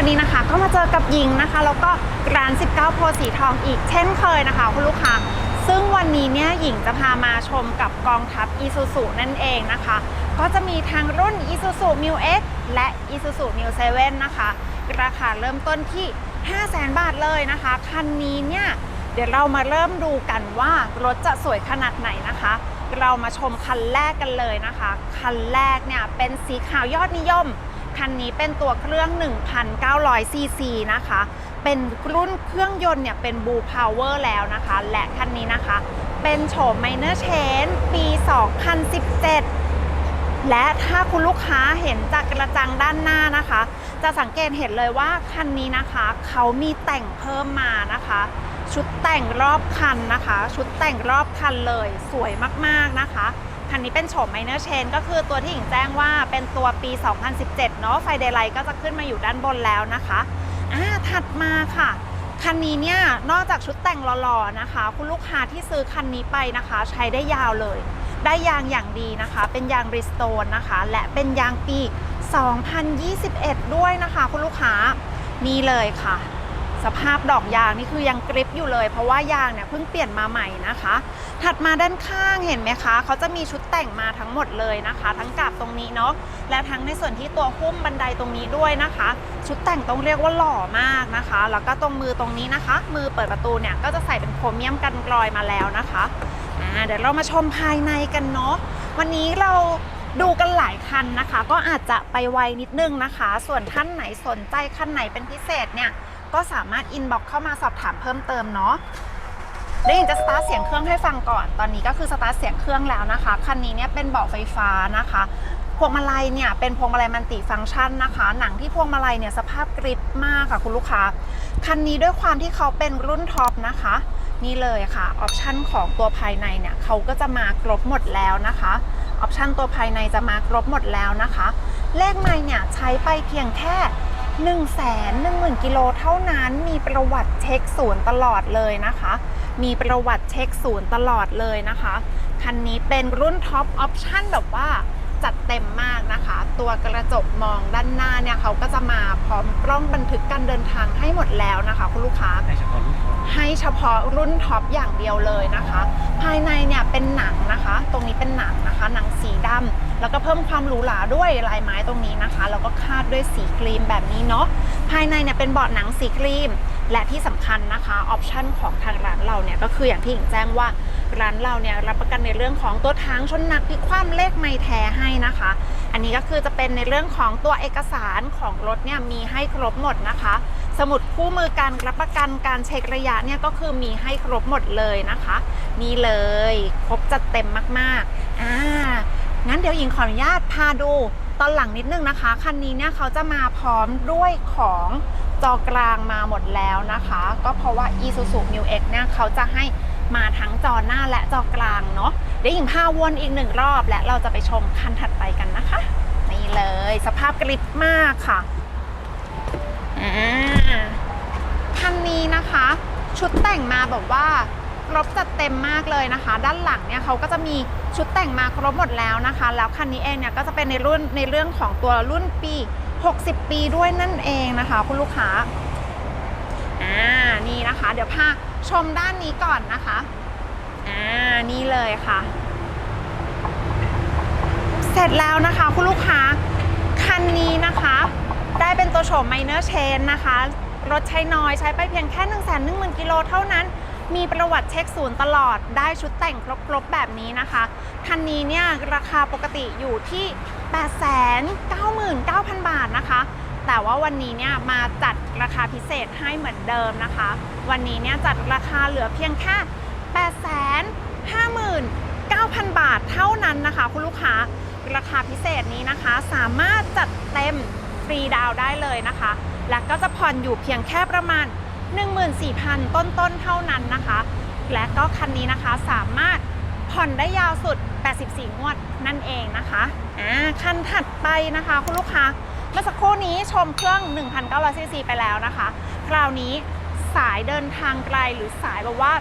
วันนี้นะคะ ก็มาเจอกับหญิงนะคะ แล้วก็ร้าน 19 โพสีทองอีกเช่นเคยนะคะ คุณลูกค้าซึ่งวันนี้เนี่ยหญิงจะพามาชมกับกองทัพ Isuzu นั่นเองนะคะ ก็จะมีทั้งรุ่น Isuzu m u X และ Isuzu m u 7นะคะ ราคาเริ่มต้นที่ 500,000 บาทเลยนะคะ คันนี้เนี่ย เดี๋ยวเรามาเริ่มดูกันว่ารถจะสวยขนาดไหนนะคะ เรามาชมคันแรกกันเลยนะคะ คันแรกเนี่ยเป็นสีขาวยอดนิยม คันนี้เป็นตัวเครื่อง1,900ซีซีนะคะ เป็นรุ่นเครื่องยนต์เนี่ยเป็น Blue Power แล้วนะคะ และคันนี้นะคะ เป็นโฉม Minor Change ปี 2017 และถ้าคุณลูกค้าเห็นจากกระจังด้านหน้านะคะ จะสังเกตเห็นเลยว่าคันนี้นะคะ เขามีแต่งเพิ่มมานะคะ ชุดแต่งรอบคันนะคะ ชุดแต่งรอบคันเลยสวยมากๆนะคะ คันนี้เป็นโฉม Minor Change ก็คือตัวที่หญิงแจ้งว่าเป็นตัวปี 2017 เนาะไฟเดย์ไลท์ก็จะขึ้นมาอยู่ด้านบนแล้วนะคะอ่าถัดมาค่ะคันนี้เนี่ยนอกจากชุดแต่งหล่อๆนะคะ คุณลูกค้าที่ซื้อคันนี้ไปนะคะ ใช้ได้ยาวเลย ได้ยางอย่างดีนะคะ เป็นยางรีสโตนนะคะ และเป็นยางปี 2021 ด้วยนะคะ คุณลูกค้านี่เลยค่ะ สภาพดอกยางนี่คือยังกริปอยู่เลย เพราะว่ายางเนี่ยเพิ่งเปลี่ยนมาใหม่นะคะ ถัดมาด้านข้างเห็นไหมคะเขาจะมีชุดแต่งมาทั้งหมดเลยนะคะ ทั้งกาบตรงนี้เนาะและทั้งในส่วนที่ตัวหุ้มบันไดตรงนี้ด้วยนะคะ ชุดแต่งต้องเรียกว่าหล่อมากนะคะ แล้วก็ตรงมือตรงนี้นะคะ มือเปิดประตูเนี่ยก็จะใส่เป็นโครเมียมกันกรอยมาแล้วนะคะอ่าเดี๋ยวเรามาชมภายในกันเนาะวันนี้เราดูกันหลายคันนะคะ ก็อาจจะไปไวนิดนึงนะคะ ส่วนท่านไหนสนใจคันไหนเป็นพิเศษเนี่ยก็สามารถอินบ็อกเข้ามาสอบถามเพิ่มเติมเนาะ เดี๋ยวจะสตาร์ทเสียงเครื่องให้ฟังก่อน ตอนนี้ก็คือสตาร์ทเสียงเครื่องแล้วนะคะ คันนี้เนี่ยเป็นเบาะไฟฟ้านะคะพวงมาลัยเนี่ยเป็นพวงมาลัยมัลติฟังก์ชันนะคะ หนังที่พวงมาลัยเนี่ยสภาพกริบมากค่ะคุณลูกค้า คันนี้ด้วยความที่เขาเป็นรุ่นท็อปนะคะ นี่เลยค่ะออปชันของตัวภายในเนี่ยเขาก็จะมาครบหมดแล้วนะคะออปชันตัวภายในจะมาครบหมดแล้วนะคะ เลขไม่เนี่ยใช้ไปเพียงแค่1 1 0 0 0 0กิโลเท่านั้นมีประวัติเช็คศูนย์ตลอดเลยนะคะ มีประวัติเช็คศูนย์ตลอดเลยนะคะ คันนี้เป็นรุ่นท็อปออปชั่นแบบว่าจัดเต็มมากนะคะ ตัวกระจกมองด้านหน้าเนี่ยเขาก็จะมาพร้อมกล้องบันทึกการเดินทางให้หมดแล้วนะคะ คุณลูกค้าในเฉพาะรุ่นท็อปให้เฉพาะรุ่นท็อปอย่างเดียวเลยนะคะ ภายในเนี่ยเป็นหนังนะคะ ตรงนี้เป็นหนังนะคะ หนังสีดำแล้วก็เพิ่มความหรูหราด้วยลายไม้ตรงนี้นะคะ แล้วก็คาดด้วยสีครีมแบบนี้เนาะ ภายในเนี่ยเป็นเบาะหนังสีครีม และที่สำคัญนะคะออปชันของทางร้านเราเนี่ยก็คืออย่างที่หญิงแจ้งว่าร้านเราเนี่ยรับประกันในเรื่องของตัวทางชนหนักพิคว่ำเลขไม่แท้ให้นะคะ อันนี้ก็คือจะเป็นในเรื่องของตัวเอกสารของรถเนี่ยมีให้ครบหมดนะคะ สมุดคู่มือการรับประกันการเช็คระยะเนี่ยก็คือมีให้ครบหมดเลยนะคะนี่เลยครบจัดเต็มมากๆอ่างั้นเดี๋ยวหญิงขออนุญาตพาดูตอนหลังนิดนึงนะคะ คันนี้เนี่ยเขาจะมาพร้อมด้วยของ จอกลางมาหมดแล้วนะคะ ก็เพราะว่า Isuzu Mu X เนี่ยเขาจะให้มาทั้งจอหน้าและจอกลางเนาะเดี๋ยวหญิงพาวนอีกหนึ่งรอบ และเราจะไปชมคันถัดไปกันนะคะ นี่เลยสภาพกริบมากค่ะคันนี้นะคะ ชุดแต่งมาแบบว่าครบจัดเต็มมากเลยนะคะ ด้านหลังเนี่ยเขาก็จะมีชุดแต่งมาครบหมดแล้วนะคะ แล้วคันนี้เองเนี่ยก็จะเป็นในรุ่นในเรื่องของตัวรุ่นปี 60 ปีด้วยนั่นเองนะคะ คุณลูกค้าอ่านี่นะคะ เดี๋ยวพาชมด้านนี้ก่อนนะคะอ่านี่เลยค่ะ เสร็จแล้วนะคะ คุณลูกค้าคันนี้นะคะ ได้เป็นตัวโฉม Minor Change นะคะ รถใช้น้อยใช้ไปเพียงแค่ 1 1 0 0 0 0กิโลเท่านั้น มีประวัติเช็คศูนย์ตลอดได้ชุดแต่งครบๆแบบนี้นะคะคันนี้เนี่ยราคาปกติอยู่ที่ 899,000 บาทนะคะ แต่ว่าวันนี้เนี่ยมาจัดราคาพิเศษให้เหมือนเดิมนะคะ วันนี้เนี่ยจัดราคาเหลือเพียงแค่859,000 บาทเท่านั้นนะคะ คุณลูกค้าราคาพิเศษนี้นะคะ สามารถจัดเต็มฟรีดาวได้เลยนะคะ และก็จะผ่อนอยู่เพียงแค่ประมาณ 14,000 ต้นๆ เท่านั้นนะคะ และก็คันนี้นะคะสามารถผ่อนได้ยาวสุด 84 งวดนั่นเองนะคะอ่าคันถัดไปนะคะ คุณลูกค้าเมื่อสักครู่นี้ชมเครื่อง 1,900ซีซีไปแล้วนะคะ คราวนี้สายเดินทางไกลหรือสายแบบว่า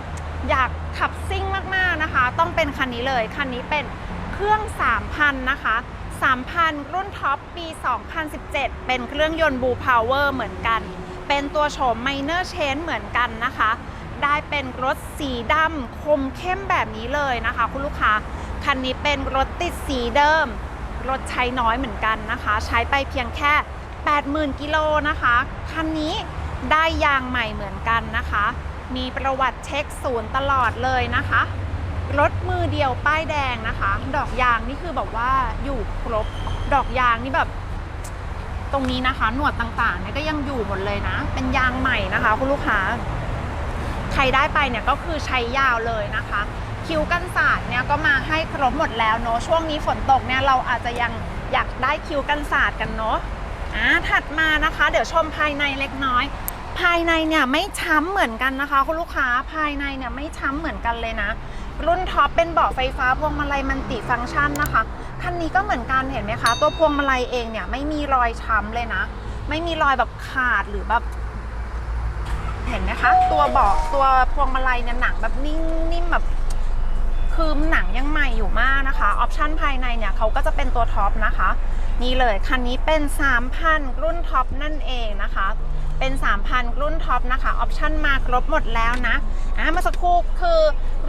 อยากขับซิ่งมากๆนะคะ ต้องเป็นคันนี้เลย คันนี้เป็นเครื่อง 3,000 นะคะ 3,000 รุ่นท็อปปี 2017 เป็นเครื่องยนต์บูพาวเวอร์เหมือนกัน เป็นตัวโฉม Minor Change เหมือนกันนะคะ ได้เป็นรถสีดำคมเข้มแบบนี้เลยนะคะ คุณลูกค้า คันนี้เป็นรถติดสีเดิม รถใช้น้อยเหมือนกันนะคะ ใช้ไปเพียงแค่ 80,000 กิโลนะคะ คันนี้ได้ยางใหม่เหมือนกันนะคะ มีประวัติเช็คศูนย์ตลอดเลยนะคะ รถมือเดียวป้ายแดงนะคะ ดอกยางนี่คือแบบว่าอยู่ครบ ดอกยางนี่แบบ ตรงนี้นะคะ หนวดต่างๆเนี่ยก็ยังอยู่หมดเลยนะ เป็นยางใหม่นะคะ คุณลูกค้า ใครได้ไปเนี่ยก็คือใช้ยาวเลยนะคะ คิ้วกันศาสตร์เนี่ยก็มาให้ครบหมดแล้วเนอะช่วงนี้ฝนตกเนี่ยเราอาจจะยังอยากได้คิ้วกันศาสตร์กันเนอะอ่าถัดมานะคะ เดี๋ยวชมภายในเล็กน้อย ภายในเนี่ยไม่ช้ำเหมือนกันนะคะ คุณลูกค้าภายในเนี่ยไม่ช้ำเหมือนกันเลยนะ รุ่นท็อปเป็นเบาะไฟฟ้าพวงมาลัยมันติฟังก์ชันนะคะ คันนี้ก็เหมือนกันเห็นไหมคะ ตัวพวงมาลัยเองเนี่ยไม่มีรอยช้ำเลยนะ ไม่มีรอยแบบขาดหรือแบบเห็นไหมคะ ตัวเบาะตัวพวงมาลัยเนี่ยหนังแบบนิ่งนิ่มแบบคือหนังยังใหม่อยู่มากนะคะ ออปชั่นภายในเนี่ยเขาก็จะเป็นตัวท็อปนะคะ นี่เลยคันนี้เป็น 3,000 รุ่นท็อปนั่นเองนะคะ เป็น 3,000 รุ่นท็อปนะคะออปชั่นมาครบหมดแล้วนะอะมาสักครู่คือ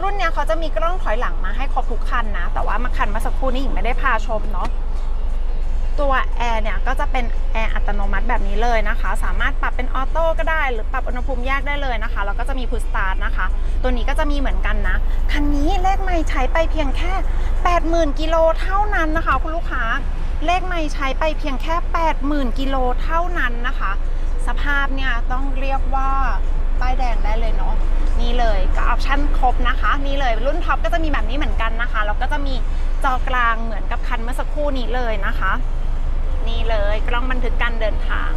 รุ่นเนี้ยเขาจะมีกล้องถอยหลังมาให้ครบทุกคันนะ แต่ว่ามาคันมาสักครู่นี้หญิงไม่ได้พาชมเนาะตัวแอร์เนี่ยก็จะเป็นแอร์อัตโนมัติแบบนี้เลยนะคะ สามารถปรับเป็นออโต้ก็ได้ หรือปรับอุณหภูมิแยกได้เลยนะคะ แล้วก็จะมีพุชสตาร์ทนะคะ ตัวนี้ก็จะมีเหมือนกันนะ คันนี้เลขไม่ใช้ไปเพียงแค่ 80,000 กิโลเท่านั้นนะคะ คุณลูกค้า เลขไม่ใช้ไปเพียงแค่ 80,000 กิโลเท่านั้นนะคะ สภาพเนี่ยต้องเรียกว่าป้ายแดงได้เลยเนาะนี่เลยก็ออปชั่นครบนะคะ นี่เลยรุ่นท็อปก็จะมีแบบนี้เหมือนกันนะคะแล้วก็จะมีจอกลางเหมือนกับคันเมื่อสักครู่นี้เลยนะคะ นี่เลยกล้องบันทึกการเดินทาง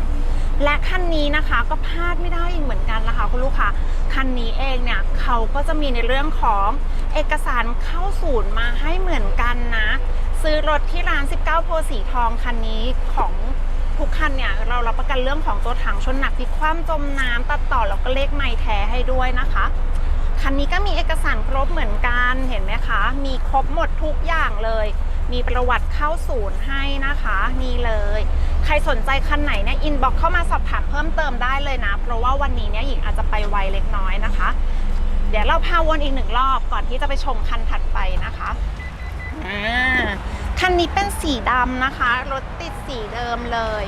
และคันนี้นะคะก็พลาดไม่ได้อีกเหมือนกันนะคะคุณลูกค้าคันนี้เองเนี่ยเขาก็จะมีในเรื่องของเอกสารเข้าศูนย์มาให้เหมือนกันนะ ซื้อรถที่ร้าน 19 โพสีทองคันนี้ของ ทุกคันเนี่ยเรารับประกันเรื่องของตัวถังชนหนักพลิกคว่ำจมน้ำตัดต่อแล้วก็เลขไม้แท้ให้ด้วยนะคะคันนี้ก็มีเอกสารครบเหมือนกันเห็นไหมคะ มีครบหมดทุกอย่างเลย มีประวัติเข้าศูนย์ให้นะคะนี่เลย ใครสนใจคันไหนเนี่ยอินบ็อกเข้ามาสอบถามเพิ่มเติมได้เลยนะ เพราะว่าวันนี้เนี่ยหญิงอาจจะไปไวเล็กน้อยนะคะ เดี๋ยวเราพาวนอีกหนึ่งรอบก่อนที่จะไปชมคันถัดไปนะคะอ่า คันนี้เป็นสีดำนะคะ รถติดสีเดิมเลย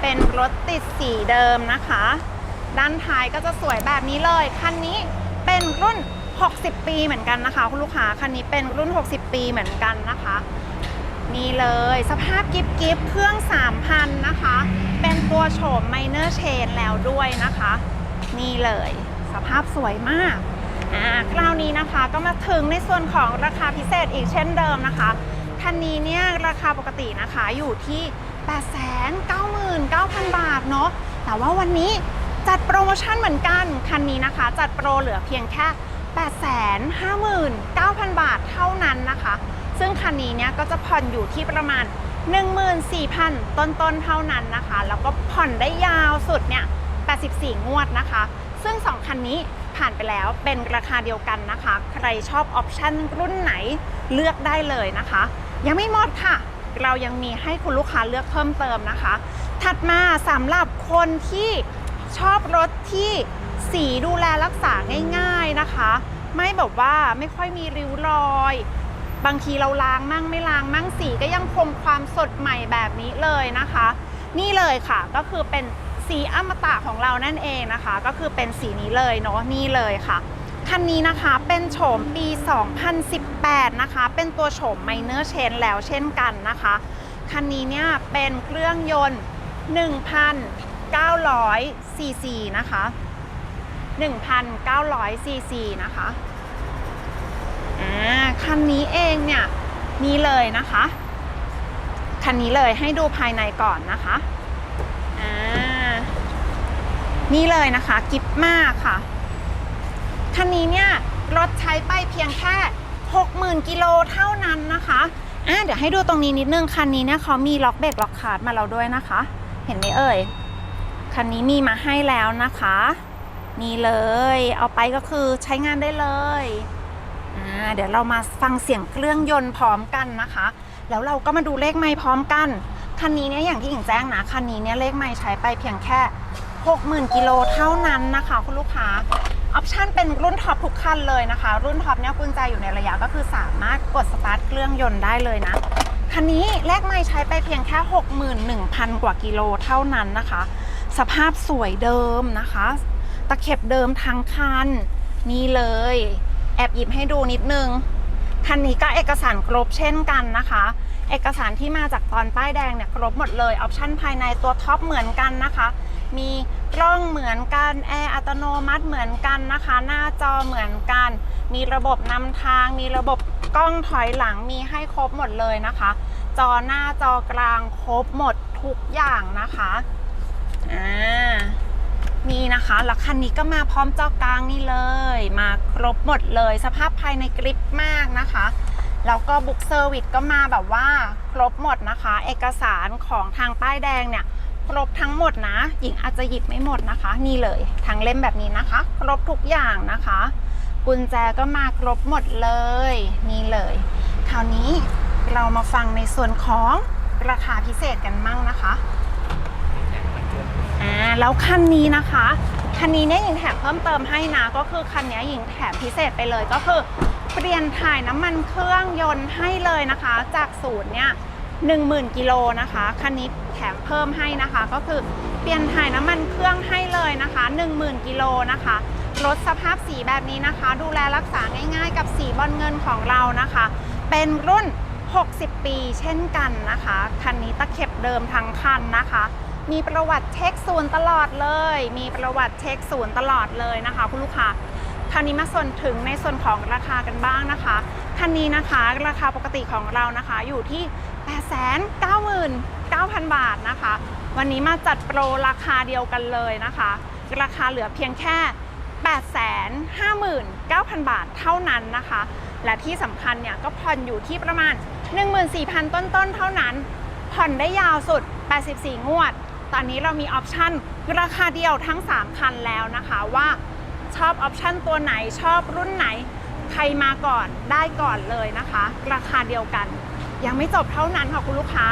เป็นรถติดสีเดิมนะคะ ด้านท้ายก็จะสวยแบบนี้เลย คันนี้เป็นรุ่น 60 ปีเหมือนกันนะคะ คุณลูกค้า คันนี้เป็นรุ่น 60 ปีเหมือนกันนะคะ นี่เลย สภาพกิฟกิฟเครื่อง 3,000 นะคะ เป็นตัวโฉม Minor Chain แล้วด้วยนะคะ นี่เลย สภาพสวยมาก อ่าคราวนี้นะคะก็มาถึงในส่วนของราคาพิเศษอีกเช่นเดิมนะคะคันนี้เนี่ยราคาปกตินะคะอยู่ที่ 899,000 บาทเนาะแต่ว่าวันนี้จัดโปรโมชั่นเหมือนกัน คันนี้นะคะจัดโปรเหลือเพียงแค่ 859,000 บาทเท่านั้นนะคะ ซึ่งคันนี้เนี่ยก็จะผ่อนอยู่ที่ประมาณ 14,000 ต้นๆเท่านั้นนะคะ แล้วก็ผ่อนได้ยาวสุดเนี่ย 84 งวดนะคะ ซึ่ง 2 คันนี้ ผ่านไปแล้วเป็นราคาเดียวกันนะคะ ใครชอบออปชั่นรุ่นไหนเลือกได้เลยนะคะ ยังไม่หมดค่ะ เรายังมีให้คุณลูกค้าเลือกเพิ่มเติมนะคะ ถัดมาสำหรับคนที่ชอบรถที่สีดูแลรักษาง่าย ๆนะคะ ไม่แบบว่าไม่ค่อยมีริ้วรอย บางทีเราล้างมั่งไม่ล้างมั่งสีก็ยังคงความสดใหม่แบบนี้เลยนะคะ นี่เลยค่ะก็คือเป็น สีอมตะของเรานั่นเองนะคะ ก็คือเป็นสีนี้เลยเนาะนี่เลยค่ะคันนี้นะคะเป็นโฉมปี 2018 นะคะ เป็นตัวโฉม Minor Change แล้วเช่นกันนะคะคันนี้เนี่ยเป็นเครื่องยนต์ 1,900 ซีซีนะคะ 1,900 ซีซีนะคะอ่าคันนี้เองเนี่ยนี่เลยนะคะคันนี้เลยให้ดูภายในก่อนนะคะอ่า นี่เลยนะคะกิฟมากค่ะคันนี้เนี่ยรถใช้ไปเพียงแค่ 60,000 กิโลเท่านั้นนะคะอะเดี๋ยวให้ดูตรงนี้นิดนึงคันนี้เนี่ยเขามีล็อกเบรกล็อกคาร์ดมาเราด้วยนะคะ เห็นไหมเอ่ยคันนี้มีมาให้แล้วนะคะนี่เลย เอาไปก็คือใช้งานได้เลยอ่าเดี๋ยวเรามาฟังเสียงเครื่องยนต์พร้อมกันนะคะ แล้วเราก็มาดูเลขไม่พร้อมกันคันนี้เนี่ยอย่างที่หญิงแจ้งนะคันนี้เนี่ยเลขไม่ใช้ไปเพียงแค่ 60,000 กิโลเท่านั้นนะคะ คุณลูกค้า ออปชันเป็นรุ่นท็อปทุกคันเลยนะคะ รุ่นท็อปเนี่ยกุญแจอยู่ในระยะก็คือสามารถกดสตาร์ทเครื่องยนต์ได้เลยนะ คันนี้เลขไม่ใช้ไปเพียงแค่ 61,000 กว่ากิโลเท่านั้นนะคะ สภาพสวยเดิมนะคะ ตะเข็บเดิมทั้งคัน นี่เลย แอบหยิบให้ดูนิดนึง คันนี้ก็เอกสารครบเช่นกันนะคะเอกสารที่มาจากตอนป้ายแดงเนี่ยครบหมดเลย ออปชั่นภายในตัวท็อปเหมือนกันนะคะ มีกล้องเหมือนกันแอร์อัตโนมัติเหมือนกันนะคะ หน้าจอเหมือนกัน มีระบบนำทาง มีระบบกล้องถอยหลังมีให้ครบหมดเลยนะคะ จอหน้าจอกลางครบหมดทุกอย่างนะคะอ่านี่นะคะแล้วคันนี้ก็มาพร้อมจอกลางนี่เลย มาครบหมดเลย สภาพภายในกริปมากนะคะแล้วก็บุ๊กเซอร์วิสก็มาแบบว่าครบหมดนะคะ เอกสารของทางป้ายแดงเนี่ย ครบทั้งหมดนะ หญิงอาจจะหยิบไม่หมดนะคะ นี่เลยทั้งเล่มแบบนี้นะคะ ครบทุกอย่างนะคะ กุญแจก็มาครบหมดเลย นี่เลย คราวนี้เรามาฟังในส่วนของราคาพิเศษกันมั่งนะคะอ่าแล้วคันนี้นะคะคันนี้เนี่ยหญิงแถมเพิ่มเติมให้นะ ก็คือคันนี้หญิงแถมพิเศษไปเลยก็คือเปลี่ยนถ่ายน้ำมันเครื่องยนต์ให้เลยนะคะ จากศูนย์เนี่ย10,000กิโลนะคะคันนี้ แถมเพิ่มให้นะคะ ก็คือเปลี่ยนถ่ายน้ำมันเครื่องให้เลยนะคะ 10,000กิโลนะคะรถสภาพสีแบบนี้นะคะ ดูแลรักษาง่ายๆ กับสีบอลเงินของเรานะคะ เป็นรุ่น 60 ปีเช่นกันนะคะคันนี้ตะเข็บเดิมทั้งคันนะคะ มีประวัติเช็คศูนย์ตลอดเลย มีประวัติเช็คศูนย์ตลอดเลยนะคะ คุณลูกค้าคราวนี้มาส่วนถึงในส่วนของราคากันบ้างนะคะคันนี้นะคะราคาปกติของเรานะคะอยู่ที่ 899,000 บาทนะคะ วันนี้มาจัดโปรราคาเดียวกันเลยนะคะ ราคาเหลือเพียงแค่ 859,000 บาทเท่านั้นนะคะ และที่สำคัญเนี่ยก็ผ่อนอยู่ที่ประมาณ 14,000 ต้นๆ เท่านั้น ผ่อนได้ยาวสุด 84 งวด ตอนนี้เรามีออปชั่นราคาเดียวทั้ง 3 คันแล้วนะคะว่าชอบออปชั่นตัวไหนชอบรุ่นไหนใครมาก่อนได้ก่อนเลยนะคะ ราคาเดียวกัน ยังไม่จบเท่านั้นค่ะคุณลูกค้า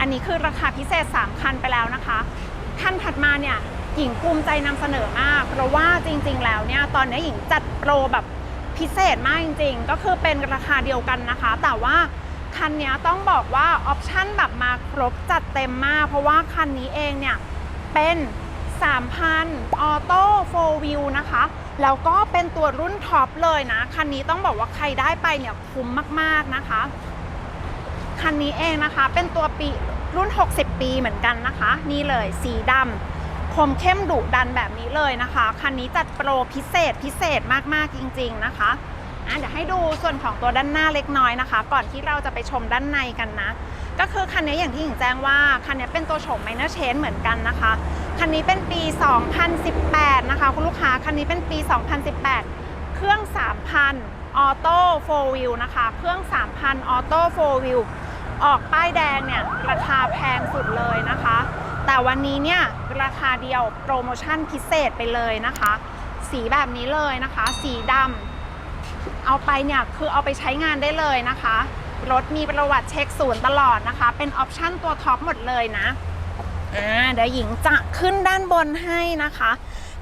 อันนี้คือราคาพิเศษ 3 คันไปแล้วนะคะคันถัดมาเนี่ยหญิงภูมิใจนำเสนอมาก เพราะว่าจริงๆ แล้วเนี่ยตอนนี้หญิงจัดโปรแบบพิเศษมากจริง ๆ ก็คือเป็นราคาเดียวกันนะคะ แต่ว่าคันนี้ต้องบอกว่าออปชั่นแบบมาครบจัดเต็มมาก เพราะว่าคันนี้เองเนี่ยเป็น3,000ออโต้โฟวิวนะคะ แล้วก็เป็นตัวรุ่นท็อปเลยนะ คันนี้ต้องบอกว่าใครได้ไปเนี่ยคุ้มมากๆนะคะ คันนี้เองนะคะ เป็นตัวปีรุ่น 60 ปีเหมือนกันนะคะ นี่เลยสีดำคมเข้มดุดันแบบนี้เลยนะคะ คันนี้จัดโปรพิเศษพิเศษมากๆจริง ๆนะคะอะเดี๋ยวให้ดูส่วนของตัวด้านหน้าเล็กน้อยนะคะ ก่อนที่เราจะไปชมด้านในกันนะ ก็คือคันนี้อย่างที่หญิงแจ้งว่า คันนี้เป็นตัวโฉม minor change เหมือนกันนะคะ คันนี้เป็นปี 2018 นะคะ คุณลูกค้า คันนี้เป็นปี 2018 เครื่อง 3,000ออโต้โฟวิวนะคะ เครื่อง 3,000ออโต้โฟวิว ออกป้ายแดงเนี่ยราคาแพงสุดเลยนะคะ แต่วันนี้เนี่ยราคาเดียวโปรโมชั่นพิเศษไปเลยนะคะ สีแบบนี้เลยนะคะ สีดำเอาไปเนี่ยคือเอาไปใช้งานได้เลยนะคะ รถมีประวัติเช็คศูนย์ตลอดนะคะ เป็นออปชั่นตัวท็อปหมดเลยนะอ่าเดี๋ยวหญิงจะขึ้นด้านบนให้นะคะ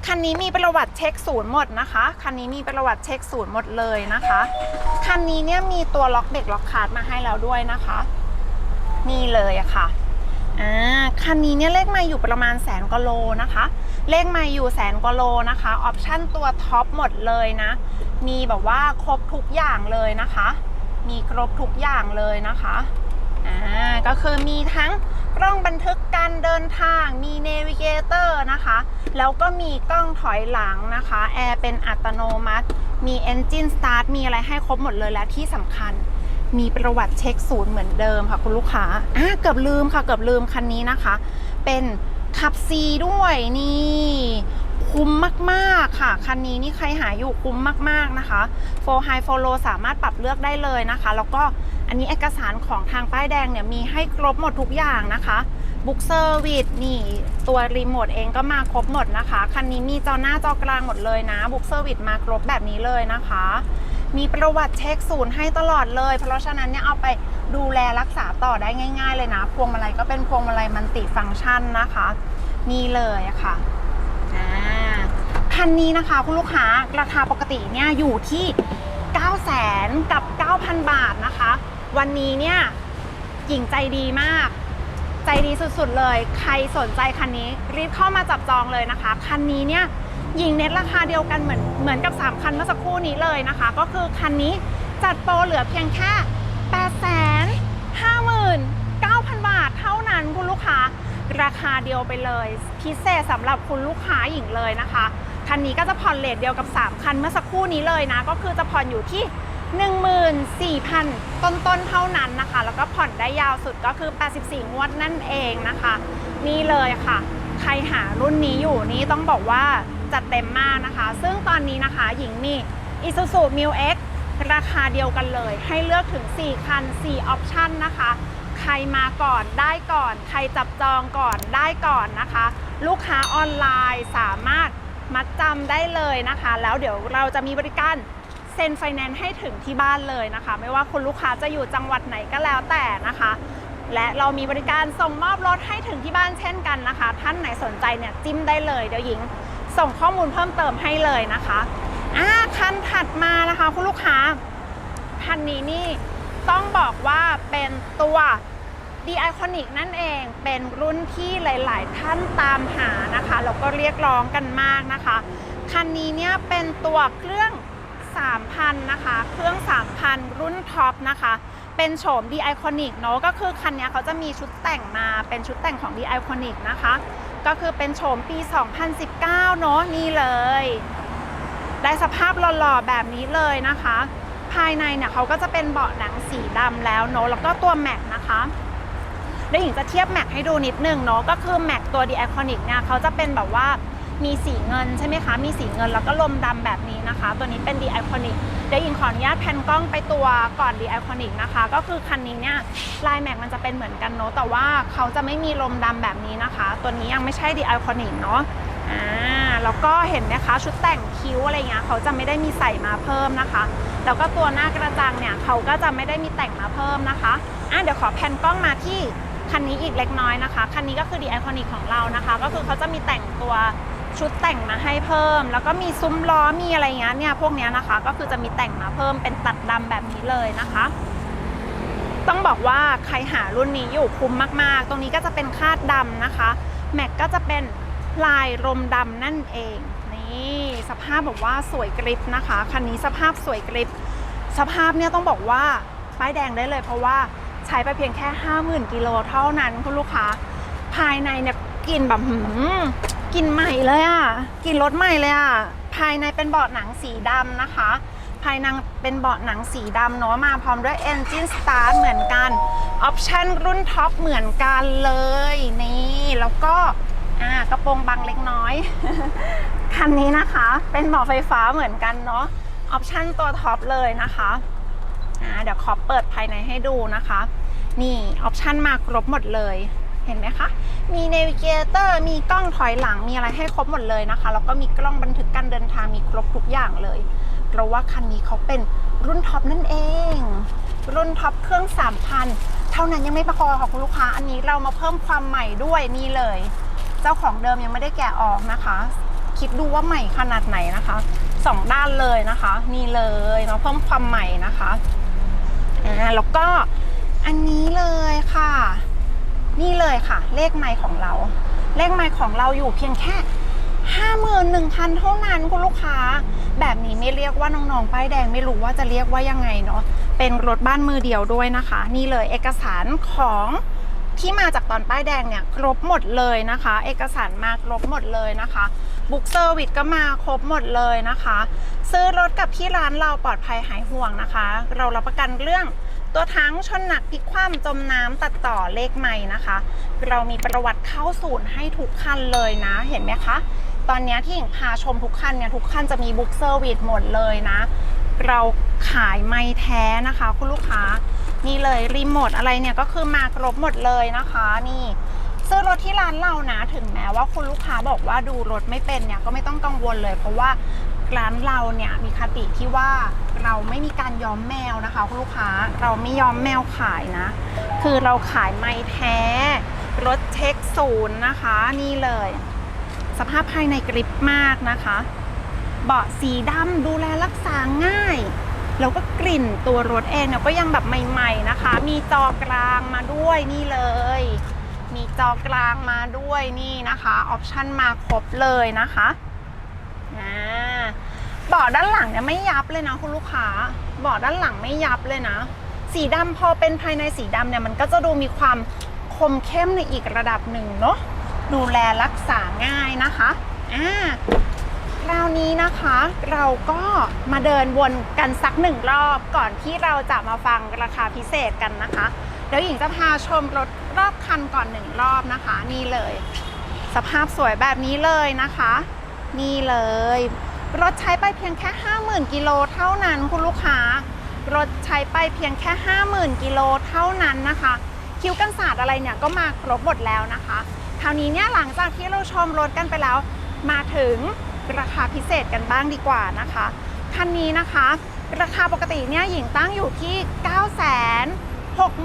คันนี้มีประวัติเช็คศูนย์หมดนะคะ คันนี้มีประวัติเช็คศูนย์หมดเลยนะคะ คันนี้เนี่ยมีตัวล็อกเบรกล็อกคาร์ดมาให้แล้วด้วยนะคะ นี่เลยอะค่ะอ่าคันนี้เนี่ยเลขมาอยู่ประมาณแสนกว่าโลนะคะ เลขมาอยู่แสนกว่าโลนะคะออปชั่นตัวท็อปหมดเลยนะ มีแบบว่าครบทุกอย่างเลยนะคะ มีครบทุกอย่างเลยนะคะอ่าก็คือมีทั้งกล้องบันทึกการเดินทางมีเนวิเกเตอร์นะคะ แล้วก็มีกล้องถอยหลังนะคะแอร์เป็นอัตโนมัติ มี Engine Start มีอะไรให้ครบหมดเลยและที่สำคัญ มีประวัติเช็คศูนย์เหมือนเดิมค่ะคุณลูกค้าอ่าเกือบลืมค่ะเกือบลืมคันนี้นะคะ เป็นขับซีด้วยนี่คุ้มมากๆค่ะ คันนี้นี่ใครหาอยู่คุ้มมากๆนะคะโฟไฮโฟโลสามารถปรับเลือกได้เลยนะคะ แล้วก็อันนี้เอกสารของทางป้ายแดงเนี่ยมีให้ครบหมดทุกอย่างนะคะบุ๊กเซอร์วิสนี่ตัวรีโมทเองก็มาครบหมดนะคะ คันนี้มีจอหน้าจอกลางหมดเลยนะบุ๊กเซอร์วิสมาครบแบบนี้เลยนะคะ มีประวัติเช็คศูนย์ให้ตลอดเลย เพราะฉะนั้นเนี่ยเอาไปดูแลรักษาต่อได้ง่าย ๆ เลยนะ พวงมาลัยก็เป็นพวงมาลัยมันติฟังก์ชันนะคะ นี่เลยอะค่ะคันนี้นะคะคุณลูกค้าราคาปกติเนี่ยอยู่ที่ 9 0 0 0 0 0 กับ 9,000 บาทนะคะ วันนี้เนี่ยหญิงใจดีมาก ใจดีสุดๆเลย ใครสนใจคันนี้รีบเข้ามาจับจองเลยนะคะ คันนี้เนี่ย ยิงเน็ตราคาเดียวกันเหมือนเหมือนกับ 3 คันเมื่อสักครู่นี้เลยนะคะ ก็คือคันนี้จัดโปรเหลือเพียงแค่ 8 5 9 0 0 บาทเท่านั้นคุณลูกค้า ราคาเดียวไปเลย พิเศษสำหรับคุณลูกค้าหญิงเลยนะคะ คันนี้ก็จะผ่อนเลทเดียวกับ 3 คันเมื่อสักครู่นี้เลยนะ ก็คือจะผ่อนอยู่ที่14,000 ต้นๆ เท่านั้นนะคะ แล้วก็ผ่อนได้ยาวสุดก็คือ 84 งวดนั่นเองนะคะ นี่เลยค่ะ ใครหารุ่นนี้อยู่นี่ต้องบอกว่า จัดเต็มมากนะคะ ซึ่งตอนนี้นะคะหญิงมี Isuzu m i l X ราคาเดียวกันเลย ให้เลือกถึง 4 คัน 4 ออปชันนะคะ ใครมาก่อนได้ก่อน ใครจับจองก่อนได้ก่อนนะคะ ลูกค้าออนไลน์สามารถมัดจำได้เลยนะคะ แล้วเดี๋ยวเราจะมีบริการเซ็นไฟแนนซ์ให้ถึงที่บ้านเลยนะคะ ไม่ว่าคุณลูกค้าจะอยู่จังหวัดไหนก็แล้วแต่นะคะ และเรามีบริการส่งมอบรถให้ถึงที่บ้านเช่นกันนะคะ ท่านไหนสนใจเนี่ยจิ้มได้เลยเดี๋ยวหญิง ส่งข้อมูลเพิ่มเติมให้เลยนะคะอ่าคันถัดมานะคะคุณลูกค้าคันนี้นี่ต้องบอกว่าเป็นตัว D Iconic นั่นเองเป็นรุ่นที่หลาย ๆ ท่านตามหานะคะแล้วก็เรียกร้องกันมากนะคะ คันนี้เนี่ยเป็นตัวเครื่อง 3,000 นะคะ เครื่อง 3,000 รุ่นท็อปนะคะ เป็นโฉม D Iconic เนอะก็คือคันนี้เขาจะมีชุดแต่งมาเป็นชุดแต่งของ D Iconic นะคะ ก็คือเป็นโฉมปี 2019 เนอะนี่เลย ได้สภาพหล่อๆแบบนี้เลยนะคะ ภายในเนี่ยเขาก็จะเป็นเบาะหนังสีดำแล้วเนอะแล้วก็ตัวแม็กนะคะแล้วหญิงจะเทียบแม็กให้ดูนิดนึงเนอะก็คือแม็กตัว D Iconic เนี่ยเขาจะเป็นแบบว่า มีสีเงินใช่ไหมคะ มีสีเงินแล้วก็ลมดำแบบนี้นะคะ ตัวนี้เป็น D Iconic เดี๋ยวหญิงขออนุญาตแพนกล้องไปตัวก่อน D Iconic นะคะ ก็คือคันนี้เนี่ยลายแม็กมันจะเป็นเหมือนกันเนอะแต่ว่าเขาจะไม่มีลมดำแบบนี้นะคะ ตัวนี้ยังไม่ใช่ D Iconic เนอะอ่าแล้วก็เห็นไหมคะชุดแต่งคิ้วอะไรเงี้ยเขาจะไม่ได้มีใส่มาเพิ่มนะคะ แล้วก็ตัวหน้ากระจังเนี่ยเขาก็จะไม่ได้มีแต่งมาเพิ่มนะคะอะเดี๋ยวขอแพนกล้องมาที่คันนี้อีกเล็กน้อยนะคะ คันนี้ก็คือดีไอคอนิกของเรานะคะ ก็คือเขาจะมีแต่งตัว ชุดแต่งมาให้เพิ่ม แล้วก็มีซุ้มล้อมีอะไรเงี้ยเนี่ยพวกเนี้ยนะคะ ก็คือจะมีแต่งมาเพิ่มเป็นตัดดำแบบนี้เลยนะคะ ต้องบอกว่าใครหารุ่นนี้อยู่คุ้มมากๆ ตรงนี้ก็จะเป็นคาดดำนะคะแม็กก็จะเป็นลายรมดำนั่นเองนี่สภาพแบบว่าสวยกริบนะคะคันนี้สภาพสวยกริบสภาพเนี่ยต้องบอกว่าป้ายแดงได้เลย เพราะว่าใช้ไปเพียงแค่ 50,000กิโลเท่านั้นคุณลูกค้า ภายในเนี่ยกลิ่นแบบหืม กลิ่นใหม่เลยอะกลิ่นรถใหม่เลยอะภายในเป็นเบาะหนังสีดำนะคะ ภายในเป็นเบาะหนังสีดำเนาะมาพร้อมด้วย Engine Start เหมือนกันออปชั่นรุ่นท็อปเหมือนกันเลยนี่แล้วก็อ่ากระโปรงบางเล็กน้อย คันนี้นะคะ เป็นเบาะไฟฟ้าเหมือนกันเนาะออปชั่นตัวท็อปเลยนะคะอ่าเดี๋ยวขอเปิดภายในให้ดูนะคะ นี่ออปชั่นมาครบหมดเลย เห็นไหมคะ มี n นวิเกเตอร์ มีกล้องถอยหลัง มีอะไรให้ครบหมดเลยนะคะ แล้วก็มีกล้องบันทึกการเดินทาง มีครบทุกอย่างเลย เพราะว่าคันนี้เขาเป็นรุ่นท็อปนั่นเอง รุ่นท็อปเครื่อง 3,000 เท่านั้นยังไม่พอค่ะคุณลูกค้า อันนี้เรามาเพิ่มความใหม่ด้วยนี่เลย เจ้าของเดิมยังไม่ได้แกะออกนะคะ คิดดูว่าใหม่ขนาดไหนนะคะสองด้านเลยนะคะ นี่เลยมาเพิ่มความใหม่นะคะ อ่า แล้วก็อันนี้เลยค่ะ นี่เลยค่ะ เลขไมค์ของเรา เลขไมค์ของเราอยู่เพียงแค่51,000 เท่านั้นคุณลูกค้า แบบนี้ไม่เรียกว่าน้องๆป้ายแดงไม่รู้ว่าจะเรียกว่ายังไงเนาะเป็นรถบ้านมือเดียวด้วยนะคะ นี่เลยเอกสารของที่มาจากตอนป้ายแดงเนี่ยครบหมดเลยนะคะ เอกสารมาครบหมดเลยนะคะบุ๊กเซอร์วิสก็มาครบหมดเลยนะคะ ซื้อรถกับที่ร้านเราปลอดภัยหายห่วงนะคะ เรารับประกันเรื่อง ตัวทั้งชนหนักพลิกคว่ำจมน้ำตัดต่อเลขใหม่นะคะ เรามีประวัติเข้าศูนย์ให้ทุกคันเลยนะเห็นไหมคะ ตอนนี้ที่หญิงพาชมทุกคันเนี่ยทุกคันจะมีบุ๊กเซอร์วิสหมดเลยนะ เราขายไม่แท้นะคะ คุณลูกค้านี่เลยรีโมทอะไรเนี่ยก็คือมาครบหมดเลยนะคะนี่ซื้อรถที่ร้านเรานะถึงแม้ว่าคุณลูกค้าบอกว่าดูรถไม่เป็นเนี่ยก็ไม่ต้องกังวลเลย เพราะว่า ร้านเราเนี่ยมีคติที่ว่าเราไม่มีการย้อมแมวนะคะคุณลูกค้าเราไม่ย้อมแมวขายนะ คือเราขายไม้แท้รถเช็คศูนย์นะคะ นี่เลย สภาพภายในกริบมากนะคะ เบาะสีดำดูแลรักษาง่าย แล้วก็กลิ่นตัวรถเองเนี่ยก็ยังแบบใหม่ๆนะคะ มีจอกลางมาด้วยนี่เลย มีจอกลางมาด้วยนี่นะคะ ออปชั่นมาครบเลยนะคะ อ่าเบาะด้านหลังเนี่ยไม่ยับเลยนะคุณลูกค้าเบาะด้านหลังไม่ยับเลยนะ สีดำพอเป็นภายในสีดำเนี่ยมันก็จะดูมีความคมเข้มในอีกระดับหนึ่งเนาะดูแลรักษาง่ายนะคะอ่าคราวนี้นะคะเราก็มาเดินวนกันสักหนึ่งรอบก่อนที่เราจะมาฟังราคาพิเศษกันนะคะเดี๋ยวหญิงจะพาชมรถรอบคันก่อนหนึ่งรอบนะคะ นี่เลย สภาพสวยแบบนี้เลยนะคะ นี่เลย รถใช้ไปเพียงแค่ 50,000 กิโลเท่านั้นคุณลูกค้า รถใช้ไปเพียงแค่ 50,000 กิโลเท่านั้นนะคะ คิ้วกันศาสตร์อะไรเนี่ยก็มาครบหมดแล้วนะคะ คราวนี้เนี่ยหลังจากที่เราชมรถกันไปแล้ว มาถึงราคาพิเศษกันบ้างดีกว่านะคะ คันนี้นะคะ ราคาปกติเนี่ยหญิงตั้งอยู่ที่ 9 6 9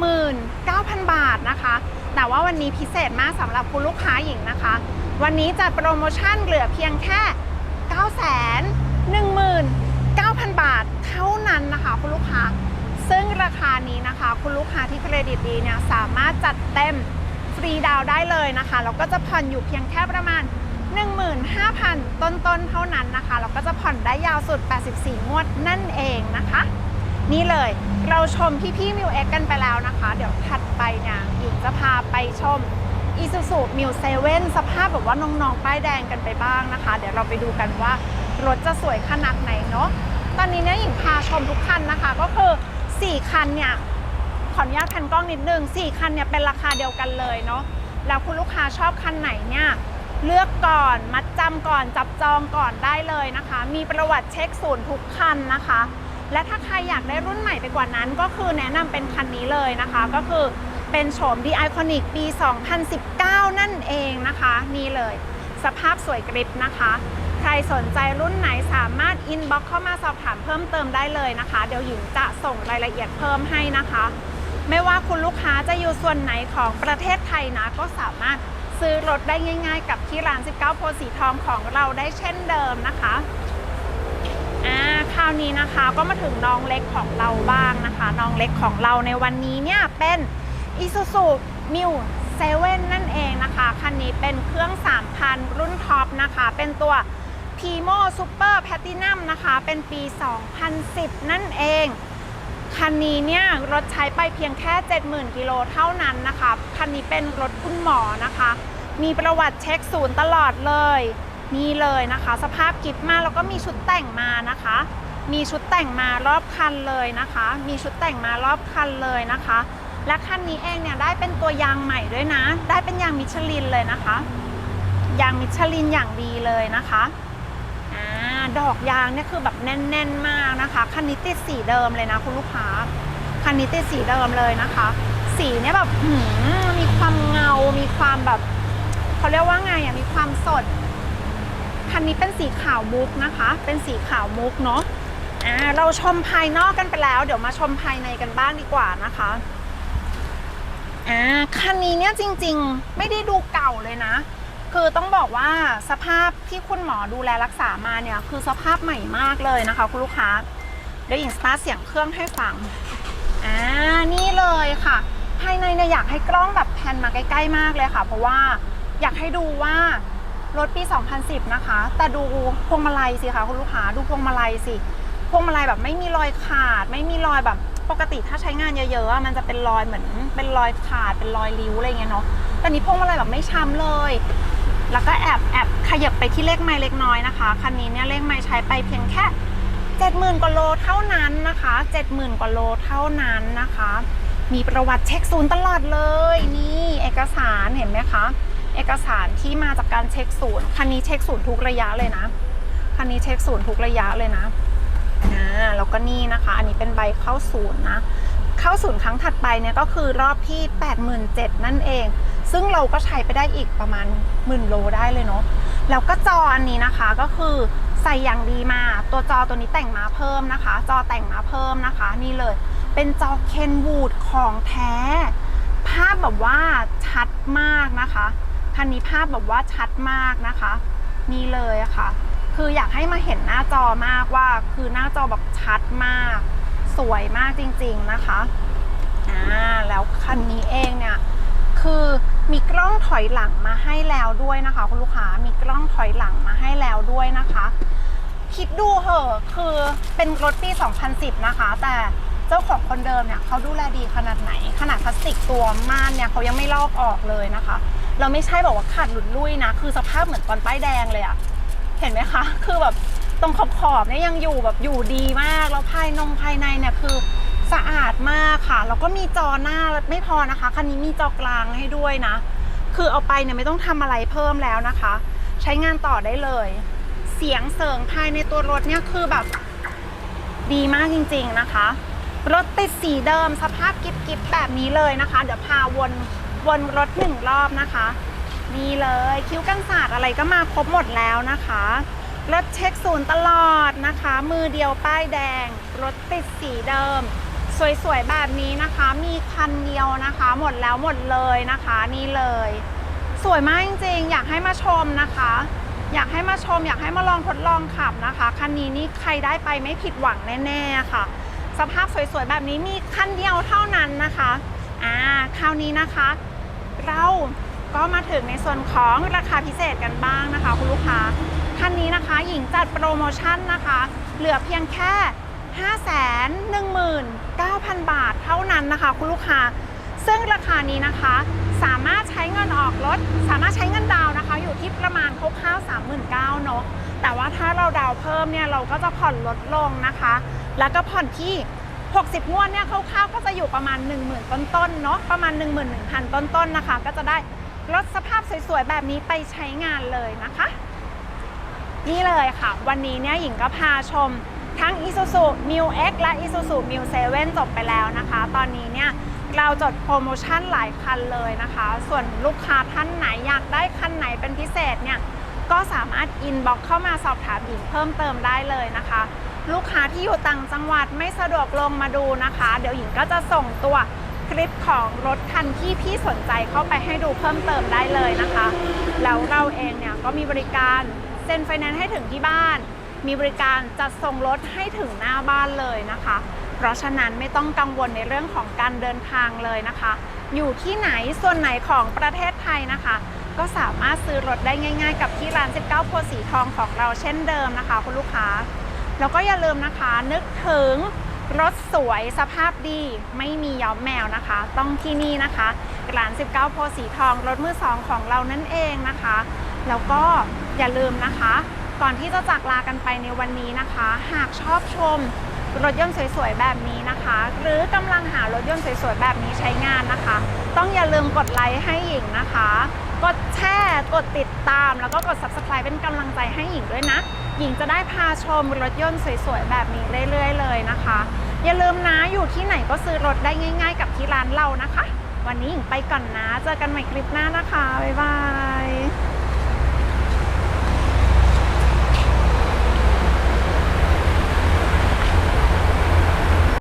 0 0 0 บาทนะคะ แต่ว่าวันนี้พิเศษมากสำหรับคุณลูกค้าหญิงนะคะ วันนี้จะโปรโมชั่นเหลือเพียงแค่ 9 1 9 0 0 0 บาทเท่านั้นนะคะคุณลูกค้า ซึ่งราคานี้นะคะ คุณลูกค้าที่เครดิตดีเนี่ยสามารถจัดเต็มฟรีดาวได้เลยนะคะแล้วก็จะผ่อนอยู่เพียงแค่ประมาณ 15,000 ต้นๆเท่านั้นนะคะแล้วก็จะผ่อนได้ยาวสุด 84 งวดนั่นเองนะคะ นี่เลยเราชมพี่พี่มิวเอ็กกันไปแล้วนะคะ เดี๋ยวถัดไปเนี่ยหญิงจะพาไปชมอีซูซูมิวเซเว่นสภาพแบบว่าน้องๆ ป้ายแดงกันไปบ้างนะคะ เดี๋ยวเราไปดูกันว่ารถจะสวยขนาดไหนเนาะตอนนี้เนี่ยหญิงพาชมทุกคันนะคะ ก็คือ 4 คันเนี่ยขออนุญาตแผ่นกล้องนิดนึง 4 คันเนี่ยเป็นราคาเดียวกันเลยเนาะแล้วคุณลูกค้าชอบคันไหนเนี่ยเลือกก่อนมัดจำก่อนจับจองก่อนได้เลยนะคะ มีประวัติเช็คศูนย์ทุกคันนะคะ และถ้าใครอยากได้รุ่นใหม่ไปกว่านั้น ก็คือแนะนำเป็นคันนี้เลยนะคะ ก็คือเป็นโฉม The Iconic ปี 2019 นั่นเองนะคะ นี่เลย สภาพสวยกริบนะคะ ใครสนใจรุ่นไหนสามารถอินบ็อกเข้ามาสอบถามเพิ่มเติมได้เลยนะคะ เดี๋ยวหญิงจะส่งรายละเอียดเพิ่มให้นะคะ ไม่ว่าคุณลูกค้าจะอยู่ส่วนไหนของประเทศไทยนะ ก็สามารถซื้อรถได้ง่าย ๆ กับที่ร้าน 19 โพสีทองของเราได้เช่นเดิมนะคะอ่า ราวนี้นะคะก็มาถึงน้องเล็กของเราบ้างนะคะ น้องเล็กของเราในวันนี้เนี่ยเป็น Isuzu m i 7นั่นเองนะคะ คันนี้เป็นเครื่อง 3,000 รุ่นท็อปนะคะ เป็นตัว p i m o Super Platinum นะคะ เป็นปี 2010 นั่นเอง คันนี้เนี่ยรถใช้ไปเพียงแค่ 70,000 กิโลเท่านั้นนะคะ คันนี้เป็นรถคุณหมอนะคะ มีประวัติเช็คศูนย์ตลอดเลยนี่เลยนะคะ สภาพกิฟมากแล้วก็มีชุดแต่งมานะคะ มีชุดแต่งมารอบคันเลยนะคะ มีชุดแต่งมารอบคันเลยนะคะ และคันนี้เองเนี่ยได้เป็นตัวยางใหม่ด้วยนะ ได้เป็นยางมิชลินเลยนะคะ ยางมิชลินอย่างดีเลยนะคะอ่าดอกยางเนี่ยคือแบบแน่นๆมากนะคะ คันนี้ติดสีเดิมเลยนะคุณลูกค้า คันนี้ติดสีเดิมเลยนะคะ สีเนี่ยแบบมมีความเงา มีความแบบเขาเรียกว่าไงอะ มีความสด คันนี้เป็นสีขาวมุกนะคะ เป็นสีขาวมุกเนาะ อ่าเราชมภายนอกกันไปแล้ว เดี๋ยวมาชมภายในกันบ้างดีกว่านะคะอ่าคันนี้เนี่ยจริงๆ ไม่ได้ดูเก่าเลยนะ คือต้องบอกว่าสภาพที่คุณหมอดูแลรักษามาเนี่ย คือสภาพใหม่มากเลยนะคะ คุณลูกค้าเดี๋ยวหญิงสตาร์เสียงเครื่องให้ฟังอ่านี่เลยค่ะ ภายในเนี่ยอยากให้กล้องแบบแพนมาใกล้ๆมากเลยค่ะ เพราะว่าอยากให้ดูว่ารถปี 2010 นะคะ แต่ดูพวงมาลัยสิคะคุณลูกค้าดูพวงมาลัยสิ พวงมาลัยแบบไม่มีรอยขาด ไม่มีรอยแบบปกติถ้าใช้งานเยอะๆมันจะเป็นรอยเหมือนเป็นรอยขาดเป็นรอยริ้วอะไรเงี้ยเนาะแต่นี้พวงมาลัยแบบไม่ช้ำเลย แล้วก็แอบแอบขยับไปที่เลขไม้เล็กน้อยนะคะคันนี้เนี่ยเลขไม้ใช้ไปเพียงแค่70,000กว่าโลเท่านั้นนะคะ70,000กว่าโลเท่านั้นนะคะ มีประวัติเช็คศูนย์ตลอดเลยนี่เอกสารเห็นไหมคะเอกสารที่มาจากการเช็คศูนย์คันนี้เช็คศูนย์ทุกระยะเลยนะคันนี้เช็คศูนย์ทุกระยะเลยนะ อ่าแล้วก็นี่นะคะ อันนี้เป็นใบเข้าศูนย์นะ เข้าศูนย์ครั้งถัดไปเนี่ยก็คือรอบที่ 87,000นั่นเอง ซึ่งเราก็ใช้ไปได้อีกประมาณหมื่นโลได้เลยเนาะแล้วก็จออันนี้นะคะก็คือใส่อย่างดีมา ตัวจอตัวนี้แต่งมาเพิ่มนะคะ จอแต่งมาเพิ่มนะคะ นี่เลย เป็นจอเคนวูดของแท้ ภาพแบบว่าชัดมากนะคะคันนี้ภาพแบบว่าชัดมากนะคะ นี่เลยอะค่ะ คืออยากให้มาเห็นหน้าจอมากว่า คือหน้าจอแบบชัดมาก สวยมากจริงๆนะคะอ่าแล้วคันนี้เองเนี่ยคือมีกล้องถอยหลังมาให้แล้วด้วยนะคะ คุณลูกค้ามีกล้องถอยหลังมาให้แล้วด้วยนะคะ คิดดูเหอะคือเป็นรถปี 2010 นะคะ แต่เจ้าของคนเดิมเนี่ยเขาดูแลดีขนาดไหน ขนาดพลาสติกตัวม่านเนี่ยเขายังไม่ลอกออกเลยนะคะ เราไม่ใช่บอกว่าขาดหลุดลุ่ยนะ คือสภาพเหมือนตอนป้ายแดงเลยอะ เห็นไหมคะ คือแบบตรงขอบขอบๆเนี่ยยังอยู่แบบอยู่ดีมาก แล้วภายนงภายในเนี่ยคือสะอาดมากค่ะ แล้วก็มีจอหน้าไม่พอนะคะ คันนี้มีจอกลางให้ด้วยนะ คือเอาไปเนี่ยไม่ต้องทำอะไรเพิ่มแล้วนะคะ ใช้งานต่อได้เลย เสียงเสริงภายในตัวรถเนี่ยคือแบบดีมากจริง ๆนะคะ รถติดสีเดิมสภาพกิบกิบๆแบบนี้เลยนะคะ เดี๋ยวพาวนวนรถหนึ่งรอบนะคะ นี่เลยคิ้วกันศาสตร์อะไรก็มาครบหมดแล้วนะคะรถเช็คศูนย์ตลอดนะคะ มือเดียวป้ายแดง รถติดสีเดิม สวยๆแบบนี้นะคะ มีคันเดียวนะคะ หมดแล้วหมดเลยนะคะ นี่เลย สวยมากจริงๆ อยากให้มาชมนะคะ อยากให้มาชม อยากให้มาลองทดลองขับนะคะคันนี้นี่ใครได้ไปไม่ผิดหวังแน่ๆค่ะ สภาพสวยๆแบบนี้มีคันเดียวเท่านั้นนะคะอ่าคราวนี้นะคะ เรา ก็มาถึงในส่วนของราคาพิเศษกันบ้างนะคะ คุณลูกค้าคันนี้นะคะหญิงจัดโปรโมชั่นนะคะ เหลือเพียงแค่ 519,000 บาทเท่านั้นนะคะ คุณลูกค้า ซึ่งราคานี้นะคะ สามารถใช้เงินออกรถ สามารถใช้เงินดาวนะคะ อยู่ที่ประมาณคร่าวๆ39,000เนาะแต่ว่าถ้าเราดาวเพิ่มเนี่ยเราก็จะผ่อนลดลงนะคะ แล้วก็ผ่อนที่ 60 งวดเนี่ยคร่าวๆก็จะอยู่ประมาณ 10,000 ต้นๆเนาะประมาณ 11,000 ต้นๆนะคะ ก็จะได้ รถสภาพสวยๆ แบบนี้ไปใช้งานเลยนะคะ นี่เลยค่ะ วันนี้เนี่ยหญิงก็พาชมทั้ง Isuzu m i X และ Isuzu m i 7จบไปแล้วนะคะ ตอนนี้เนี่ยเราจดโปรโมชั่นหลายคันเลยนะคะ ส่วนลูกค้าท่านไหนอยากได้คันไหนเป็นพิเศษเนี่ยก็สามารถอินบ็อกเข้ามาสอบถามหญิงเพิ่มเติมได้เลยนะคะ ลูกค้าที่อยู่ต่างจังหวัดไม่สะดวกลงมาดูนะคะ เดี๋ยวหญิงก็จะส่งตัวคลิปของรถ คันที่พี่สนใจเข้าไปให้ดูเพิ่มเติมได้เลยนะคะ แล้วเราเองเนี่ยก็มีบริการเซ็นไฟแนนซ์ให้ถึงที่บ้าน มีบริการจัดส่งรถให้ถึงหน้าบ้านเลยนะคะ เพราะฉะนั้นไม่ต้องกังวลในเรื่องของการเดินทางเลยนะคะ อยู่ที่ไหนส่วนไหนของประเทศไทยนะคะ ก็สามารถซื้อรถได้ง่าย ๆ กับที่ร้าน 19โพสีทองของเราเช่นเดิมนะคะ คุณลูกค้า แล้วก็อย่าลืมนะคะนึกถึง รถสวยสภาพดีไม่มีย้อมแมวนะคะ ต้องที่นี่นะคะร้าน 19 โพสีทองรถมือสองของเรานั่นเองนะคะ แล้วก็อย่าลืมนะคะ ก่อนที่จะจากลากันไปในวันนี้นะคะ หากชอบชมรถยนต์สวยๆแบบนี้นะคะ หรือกำลังหารถยนต์สวยๆแบบนี้ใช้งานนะคะ ต้องอย่าลืมกดไลค์ให้หญิงนะคะ กดแชร์กดติดตามแล้วก็กด subscribe เป็นกำลังใจให้หญิงด้วยนะ หญิงจะได้พาชมรถยนต์สวยๆแบบนี้เรื่อยๆเลยนะคะ อย่าลืมนะอยู่ที่ไหนก็ซื้อรถได้ง่าย ๆ กับที่ร้านเรานะคะ วันนี้หญิงไปก่อนนะ เจอกันใหม่คลิปหน้านะคะ บ๊ายบาย